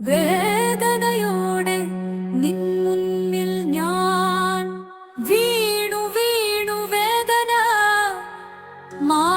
വേദനയോടെ നിൻ മുന്നിൽ ഞാൻ വീണു വീണു വേദന. മാധവാ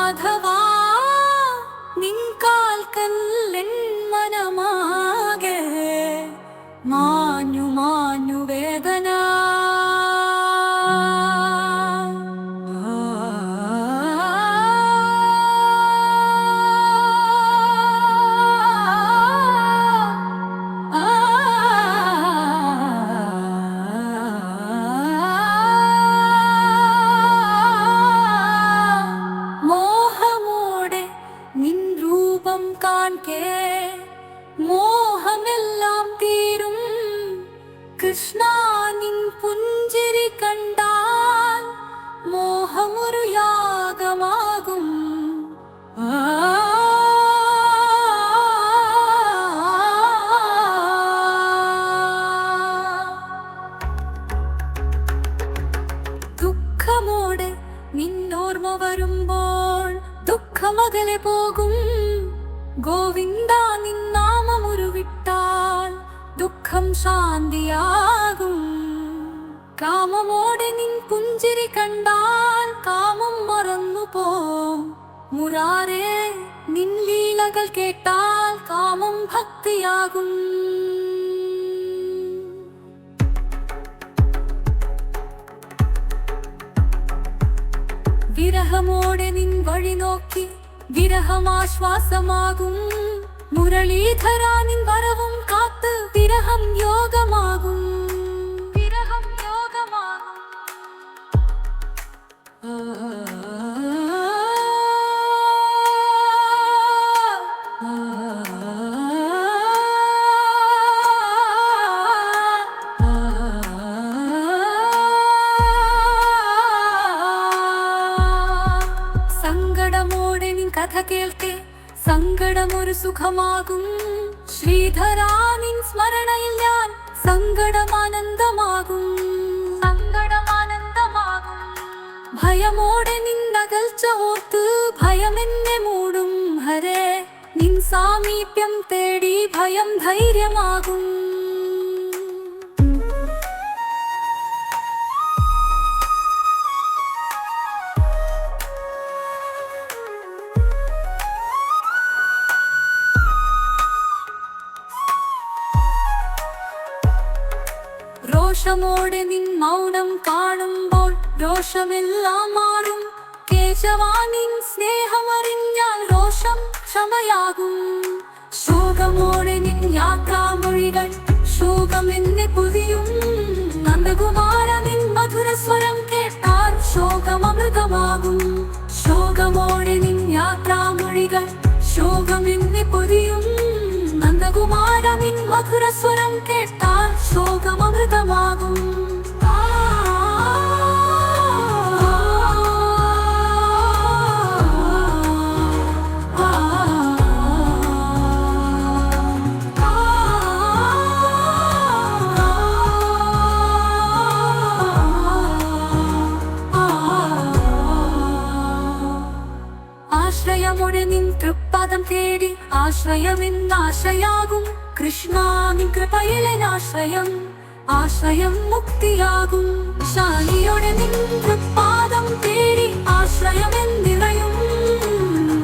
മോഹമെല്ലാം തീരും. കൃഷ്ണ നിൻ പുഞ്ചിരി കണ്ടാൽ മോഹമൊരു യാഗമാകും. ദുഃഖമോടെ നിന്നോർമ്മ വരുമ്പോൾ ദുഃഖമകലെ പോകും. ഗോവിന്ദ നിന്നാമമുരുവിട്ടാൽ ദുഃഖം ശാന്തിയാകും. കാമമോടെ നിൻ പുഞ്ചിരി കണ്ടാൽ കാമം മറന്നു പോവും മുരാരേ നിൻ ലീലകൾ കേട്ടാൽ കാമം ഭക്തിയാകും. വിരഹമോടെ നിൻ വഴി നോക്കി വിരഹമാശ്വാസമാകും മുരളീധരാ നിൻ விரகம் யோகமாகும் விரகம் யோகமாகும் சங்கடமோடு நீ கதை கேள்வி சங்கடம் ஒரு சுகமாகும் നിൻ സ്മരണയിൽ ഞാൻ സങ്കടമാനന്ദമാകും. സങ്കടമാനന്ദമാകും. ഭയമോടെ നിന്നകൽച്ച ഓർത്ത് ഭയമെന്നെ മൂടും. ഹരേ നിൻ സാമീപ്യം തേടി ഭയം ധൈര്യമാകും. രോഷമോടെ നിൻ മൗനം കാണുമ്പോൾ രോഷമെല്ലാം മാറും. കേശവാ നിൻ സ്നേഹമറിഞ്ഞാൽ രോഷം ക്ഷമയാകും. ശോകമോടെ നിൻ യാത്രാമൊഴികൾ ശോകമെന്നെ പുതിയും. നന്ദകുമാര നിൻ മധുരസ്വരം കേട്ടാൽ ശോകമൃതമാകും ശോകമോടെ നിൻ യാത്രാമൊഴികൾ ശോകമെന്നെ പുതിയും. നന്ദകുമാര നിൻ മധുരസ്വരം കേട്ടാൽ ശോകമൃതമാകും ആശ്രയമൊടെ നിൻ തൃപ്പാദം തേടി ആശ്രയമെന്നാശ്രയാകും കൃഷ്ണ നിൻ കൃപയിലെ ആശ്രയം. മുക്തിയാകും. ശാലിയുടെ നിൻ പാദം തേടി ആശ്രയമെന്നിറയും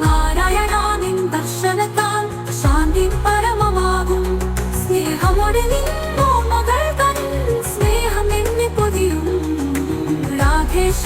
നാരായണ നിൻ ദർശനത്താൽ ശാന്തി പരമമാകും. സ്നേഹമൊടെ നിൻ മകൾ തൻ സ്നേഹം എന്നെ പൊതിയും. രാധേശ